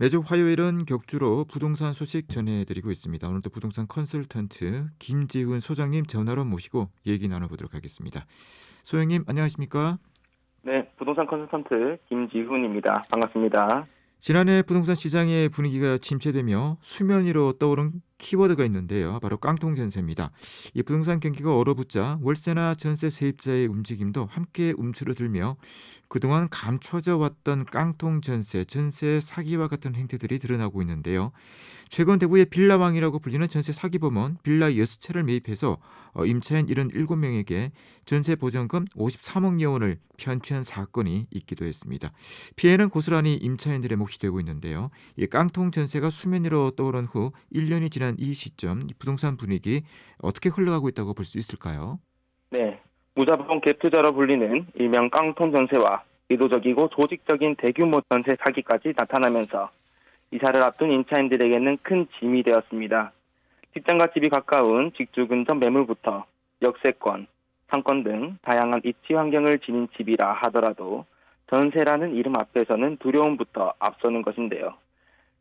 매주 화요일은 격주로 부동산 소식 전해드리고 있습니다. 오늘도 부동산 컨설턴트 김지훈 소장님 전화로 모시고 얘기 나눠보도록 하겠습니다. 소장님 안녕하십니까? 네, 부동산 컨설턴트 김지훈입니다. 반갑습니다. 지난해 부동산 시장의 분위기가 침체되며 수면 위로 떠오른 키워드가 있는데요. 바로 깡통 전세입니다. 이 부동산 경기가 얼어붙자 월세나 전세 세입자의 움직임도 함께 움츠러들며 그동안 감춰져 왔던 깡통 전세, 전세 사기와 같은 행태들이 드러나고 있는데요. 최근 대구의 빌라왕이라고 불리는 전세 사기범은 빌라 6채를 매입해서 어, 임차인 77명에게 전세 보전금 53억 원을 편취한 사건이 있기도 했습니다. 피해는 고스란히 임차인들의 몫이 되고 있는데요. 이 깡통 전세가 수면 위로 떠오른 후 1년이 지난 이 시점 이 부동산 분위기 어떻게 흘러가고 있다고 볼 수 있을까요? 네, 무자본 갭 투자로 불리는 일명 깡통 전세와 의도적이고 조직적인 대규모 전세 사기까지 나타나면서 이사를 앞둔 임차인들에게는 큰 짐이 되었습니다. 직장과 집이 가까운 직주 근접 매물부터 역세권, 상권 등 다양한 입지 환경을 지닌 집이라 하더라도 전세라는 이름 앞에서는 두려움부터 앞서는 것인데요.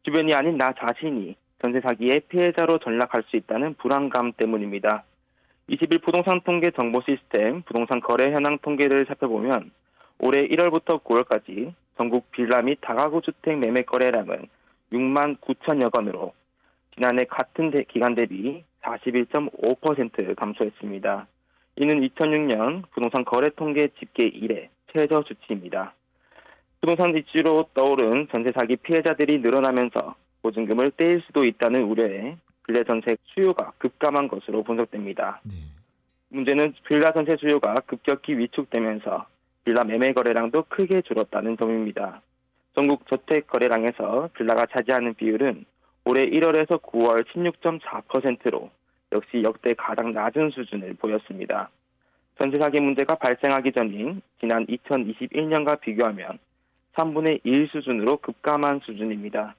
주변이 아닌 나 자신이 전세 사기의 피해자로 전락할 수 있다는 불안감 때문입니다. 20일 부동산 통계 정보 시스템 부동산 거래 현황 통계를 살펴보면 올해 1월부터 9월까지 전국 빌라 및 다가구 주택 매매 거래량은 6만 9천여 건으로 지난해 같은 대- 기간 대비 41.5% 감소했습니다. 이는 2006년 부동산 거래 통계 집계 이래 최저 수치입니다. 부동산 입지로 떠오른 전세 사기 피해자들이 늘어나면서 보증금을 떼일 수도 있다는 우려에 빌라 전세 수요가 급감한 것으로 분석됩니다. 네. 문제는 빌라 전세 수요가 급격히 위축되면서 빌라 매매 거래량도 크게 줄었다는 점입니다. 전국 저택 거래량에서 빌라가 차지하는 비율은 올해 1월에서 9월 16.4%로 역시 역대 가장 낮은 수준을 보였습니다. 전세 사기 문제가 발생하기 전인 지난 2021년과 비교하면 3분의 1 수준으로 급감한 수준입니다.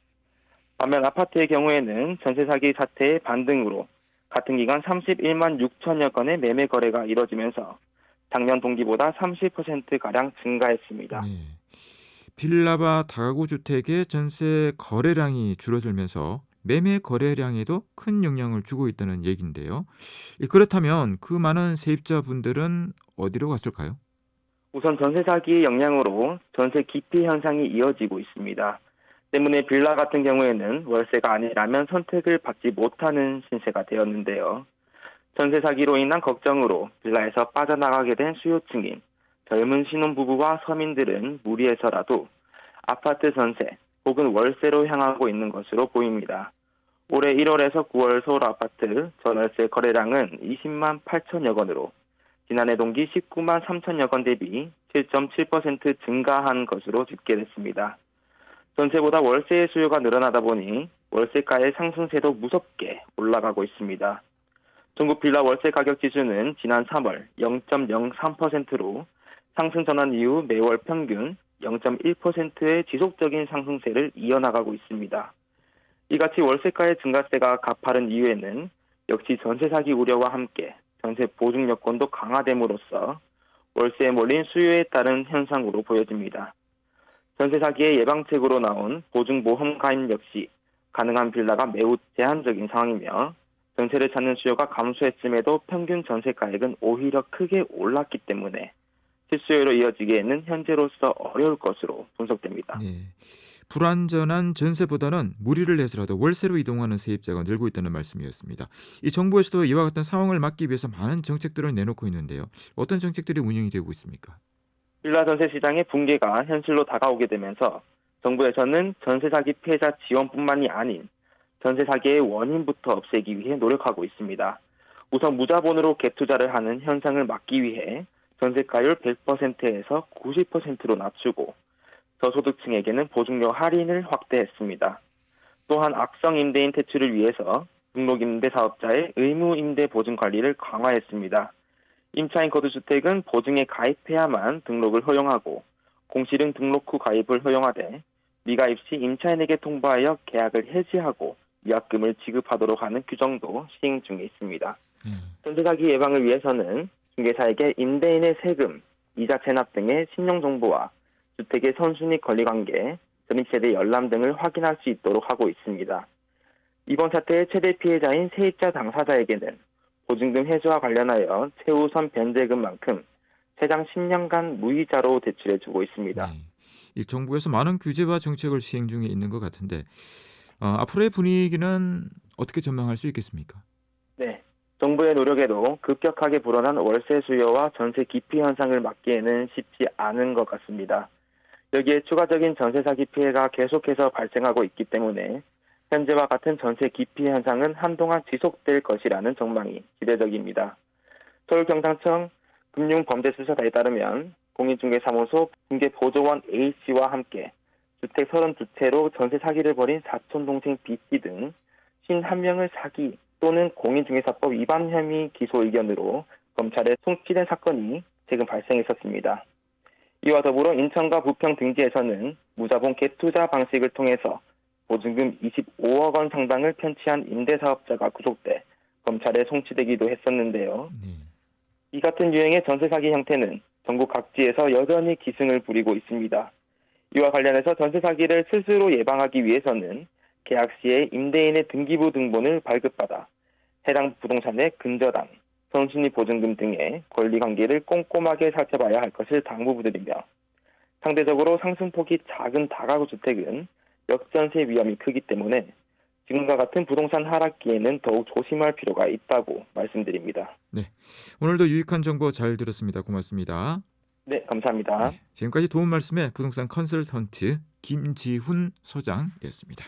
반면 아파트의 경우에는 전세 사기 사태의 반등으로 같은 기간 31만 6천여 건의 매매 거래가 이뤄지면서 작년 동기보다 30%가량 증가했습니다. 네. 빌라와 다가구 주택의 전세 거래량이 줄어들면서 매매 거래량에도 큰 영향을 주고 있다는 얘기인데요. 이 그렇다면 그 많은 세입자분들은 어디로 갔을까요? 우선 전세 사기의 영향으로 전세 기피 현상이 이어지고 있습니다. 때문에 빌라 같은 경우에는 월세가 아니라면 선택을 받지 못하는 신세가 되었는데요. 전세 사기로 인한 걱정으로 빌라에서 빠져나가게 된 수요층인 젊은 신혼부부와 서민들은 무리해서라도 아파트 전세 혹은 월세로 향하고 있는 것으로 보입니다. 올해 1월에서 9월 서울 아파트 전월세 거래량은 20만 8천여 건으로 지난해 동기 19만 3천여 건 대비 7.7% 증가한 것으로 집계됐습니다. 전세보다 월세의 수요가 늘어나다 보니 월세가의 상승세도 무섭게 올라가고 있습니다. 전국 빌라 월세 가격 지수는 지난 3월 0.03%로 상승 전환 이후 매월 평균 0.1%의 지속적인 상승세를 이어나가고 있습니다. 이같이 월세가의 증가세가 가파른 이유에는 역시 전세 사기 우려와 함께 전세 보증 여건도 강화됨으로써 월세에 몰린 수요에 따른 현상으로 보여집니다. 전세 사기의 예방책으로 나온 보증보험 가입 역시 가능한 빌라가 매우 제한적인 상황이며 전세를 찾는 수요가 감소했음에도 평균 전세 가액은 오히려 크게 올랐기 때문에 실수요로 이어지기에는 현재로서 어려울 것으로 분석됩니다. 네. 불안전한 전세보다는 무리를 해서라도 월세로 이동하는 세입자가 늘고 있다는 말씀이었습니다. 이 정부에서도 이와 같은 상황을 막기 위해서 많은 정책들을 내놓고 있는데요. 어떤 정책들이 운영이 되고 있습니까? 빌라 전세 시장의 붕괴가 현실로 다가오게 되면서 정부에서는 전세 사기 피해자 지원뿐만이 아닌 전세 사기의 원인부터 없애기 위해 노력하고 있습니다. 우선 무자본으로 갭 투자를 하는 현상을 막기 위해 전세가율 100%에서 90%로 낮추고 저소득층에게는 보증료 할인을 확대했습니다. 또한 악성 임대인 퇴출을 위해서 등록 임대 사업자의 의무 임대 보증 관리를 강화했습니다. 임차인 거주주택은 보증에 가입해야만 등록을 허용하고 공실은 등록 후 가입을 허용하되 미가입 시 임차인에게 통보하여 계약을 해지하고 위약금을 지급하도록 하는 규정도 시행 중에 있습니다. 네. 전세 사기 예방을 위해서는 중개사에게 임대인의 세금, 이자 체납 등의 신용 정보와 주택의 선순위 권리 관계, 전입세대 열람 등을 확인할 수 있도록 하고 있습니다. 이번 사태의 최대 피해자인 세입자 당사자에게는 보증금 해소와 관련하여 최우선 변제금만큼 최장 10년간 무이자로 대출해주고 있습니다. 네. 이 정부에서 많은 규제와 정책을 시행 중에 있는 것 같은데 어, 앞으로의 분위기는 어떻게 전망할 수 있겠습니까? 네. 정부의 노력에도 급격하게 불어난 월세 수요와 전세 기피 현상을 막기에는 쉽지 않은 것 같습니다. 여기에 추가적인 전세 사기 피해가 계속해서 발생하고 있기 때문에 현재와 같은 전세 기피 현상은 한동안 지속될 것이라는 전망이 기대적입니다. 서울 경상청 금융범죄수사단에 따르면 공인중개사무소 중개보조원 A씨와 함께 주택 32채로 전세 사기를 벌인 사촌 동생 B씨 등 51명을 사기 또는 공인중개사법 위반 혐의 기소 의견으로 검찰에 송치된 사건이 최근 발생했었습니다. 이와 더불어 인천과 부평 등지에서는 무자본 갭투자 방식을 통해서 보증금 25억 원 상당을 편취한 임대사업자가 구속돼 검찰에 송치되기도 했었는데요. 네. 이 같은 유형의 전세 사기 형태는 전국 각지에서 여전히 기승을 부리고 있습니다. 이와 관련해서 전세 사기를 스스로 예방하기 위해서는 계약 시에 임대인의 등기부 등본을 발급받아 해당 부동산의 근저당, 선순위 보증금 등의 권리 관계를 꼼꼼하게 살펴봐야 할 것을 당부드리며 상대적으로 상승폭이 작은 다가구 주택은 역전세 위험이 크기 때문에 지금과 같은 부동산 하락기에는 더욱 조심할 필요가 있다고 말씀드립니다. 오늘도 유익한 정보 잘 들었습니다. 고맙습니다. 네, 감사합니다. 네, 지금까지 도움 말씀에 부동산 컨설턴트 김지훈 소장이었습니다.